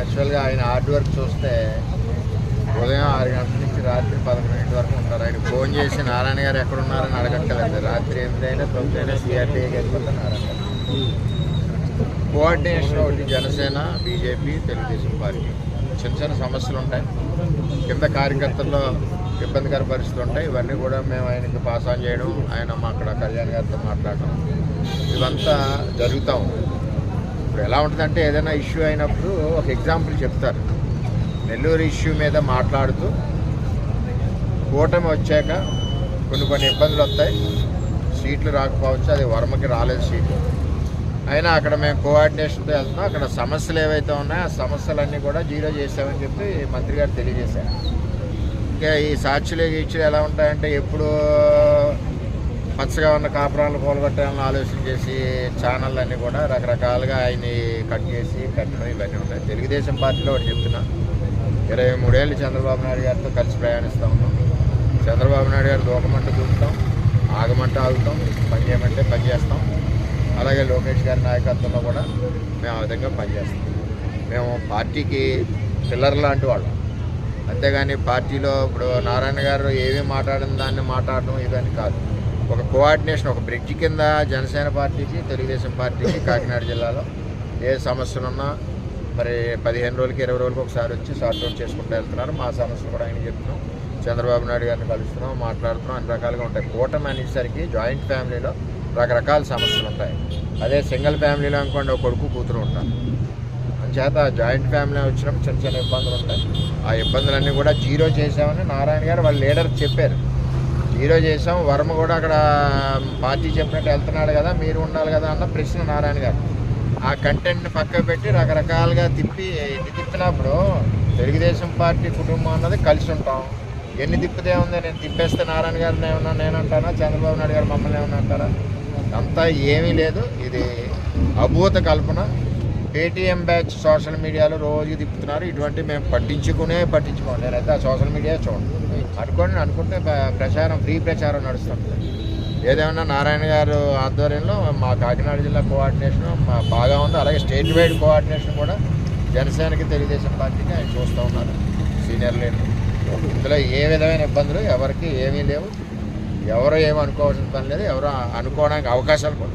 యాక్చువల్గా ఆయన hard work చూస్తే ఉదయం ఆరు గంటల నుంచి రాత్రి పదకొండింటి వరకు ఉంటారు. ఆయన ఫోన్ చేసి నారాయణ గారు ఎక్కడ ఉన్నారని అడగక్కర్లేదు. రాత్రి ఎనిమిది అయినా తొమ్మిది అయినా సిఆర్టీకి వెళ్ళిపోతే నారాయణ గారు. కోఆర్డినేషన్ ఒకటి జనసేన బీజేపీ తెలుగుదేశం పార్టీ. చిన్న చిన్న సమస్యలు ఉంటాయి. కింద కార్యకర్తల్లో ఇబ్బందికర పరిస్థితులు ఉంటాయి. ఇవన్నీ కూడా మేము ఆయనకి పాస్ ఆన్ చేయడం ఆయన మా అక్కడ కళ్యాణ్ గారితో మాట్లాడడం ఇవంతా జరుగుతూ ఉంది ఇప్పుడు ఎలా ఉంటుందంటే ఏదైనా ఇష్యూ అయినప్పుడు ఒక ఎగ్జాంపుల్ చెప్తారు. నెల్లూరు ఇష్యూ మీద మాట్లాడుతూ కూటమి వచ్చాక కొన్ని కొన్ని ఇబ్బందులు వస్తాయి. సీట్లు రాకపోవచ్చు అది వర్మకి రాలేదు సీట్లు అయినా అక్కడ మేము కోఆర్డినేషన్తో వెళ్తున్నాం. అక్కడ సమస్యలు ఏవైతే ఉన్నాయో ఆ సమస్యలన్నీ కూడా జీరో చేసామని చెప్పి మంత్రి గారు తెలియజేశారు. ఇంకా ఈ సాక్షులు గీక్షులు ఎలా ఉంటాయంటే ఎప్పుడు పచ్చగా ఉన్న కాపురాలు పోలగొట్టాలని ఆలోచన చేసి ఛానల్ అన్నీ కూడా రకరకాలుగా ఆయన్ని కట్ చేసి కట్టడం ఇవన్నీ ఉన్నాయి. తెలుగుదేశం పార్టీలో ఒకటి చెప్తున్నా. ఇరవై మూడేళ్ళు చంద్రబాబు నాయుడు గారితో కలిసి ప్రయాణిస్తూ ఉన్నాం. చంద్రబాబు నాయుడు గారు దూకమంటే దూకుతాం ఆగమంటే ఆగుతాం పని చేయమంటే పని చేస్తాం. అలాగే లోకేష్ గారి నాయకత్వంలో కూడా మేము ఆ విధంగా పనిచేస్తాం మేము పార్టీకి పిల్లర్ లాంటి వాళ్ళం. అంతేగాని పార్టీలో ఇప్పుడు నారాయణ గారు ఏమీ మాట్లాడిన దాన్ని మాట్లాడడం ఇవన్నీ కాదు. ఒక కోఆర్డినేషన్ ఒక బ్రిడ్జ్ కింద జనసేన పార్టీకి తెలుగుదేశం పార్టీకి కాకినాడ జిల్లాలో ఏ సమస్యలు ఉన్నా మరి పదిహేను రోజులకి ఇరవై రోజులకి ఒకసారి వచ్చి సార్ట్ అవుట్ చేసుకుంటూ వెళ్తున్నారు. మా సమస్యలు కూడా ఆయన చెప్తున్నాం. చంద్రబాబు నాయుడు గారిని కలుస్తున్నాం మాట్లాడుతున్నాం అన్ని రకాలుగా ఉంటాయి. కూటమి అనేసరికి జాయింట్ ఫ్యామిలీలో రకరకాల సమస్యలు ఉంటాయి. అదే సింగిల్ ఫ్యామిలీలో అనుకోండి ఒక కొడుకు కూతురు ఉంటారు. అంచేత జాయింట్ ఫ్యామిలీ వచ్చినప్పుడు చిన్న చిన్న ఇబ్బందులు ఉంటాయి. ఆ ఇబ్బందులన్నీ కూడా జీరో చేసామని నారాయణ గారు వాళ్ళ లీడర్ చెప్పారు. జీరో చేసాం వర్మ కూడా అక్కడ పార్టీ చెప్పినట్టు వెళ్తున్నాడు కదా మీరు ఉండాలి కదా అన్న ప్రశ్న నారాయణ గారు. ఆ కంటెంట్ని పక్కకు పెట్టి రకరకాలుగా తిప్పి ఎన్ని తిప్పినప్పుడు తెలుగుదేశం పార్టీ కుటుంబం అన్నది కలిసి ఉంటాం. ఎన్ని తిప్పితే ఉంది నేను తిప్పేస్తే నారాయణ గారిని ఏమన్నా నేను అంటానా? చంద్రబాబు నాయుడు గారు మమ్మల్ని ఏమన్నా అంటారా? అంతా ఏమీ లేదు. ఇది అభూత కల్పన. పేటీఎం బ్యాచ్ సోషల్ మీడియాలో రోజు తిప్పుతున్నారు. ఇటువంటి మేము పట్టించుకునే పట్టించుకోండి నేనైతే ఆ సోషల్ మీడియా చూడండి అనుకోండి అనుకుంటే ప్రచారం ఫ్రీ ప్రచారం నడుస్తుంది. ఏదేమన్నా నారాయణ గారు ఆధ్వర్యంలో మా కాకినాడ జిల్లా కోఆర్డినేషన్ మా బాగా ఉంది. అలాగే స్టేట్ వైడ్ కోఆర్డినేషన్ కూడా జనసేనకి తెలుగుదేశం పార్టీకి ఆయన చూస్తూ ఉన్నారు. సీనియర్ లీడర్ ఇందులో ఏ విధమైన ఇబ్బందులు ఎవరికి ఏమీ లేవు. ఎవరు ఏమనుకోవాల్సిన అనుకోవాల్సిన పని లేదు. ఎవరు అనుకోవడానికి అవకాశాలు కూడా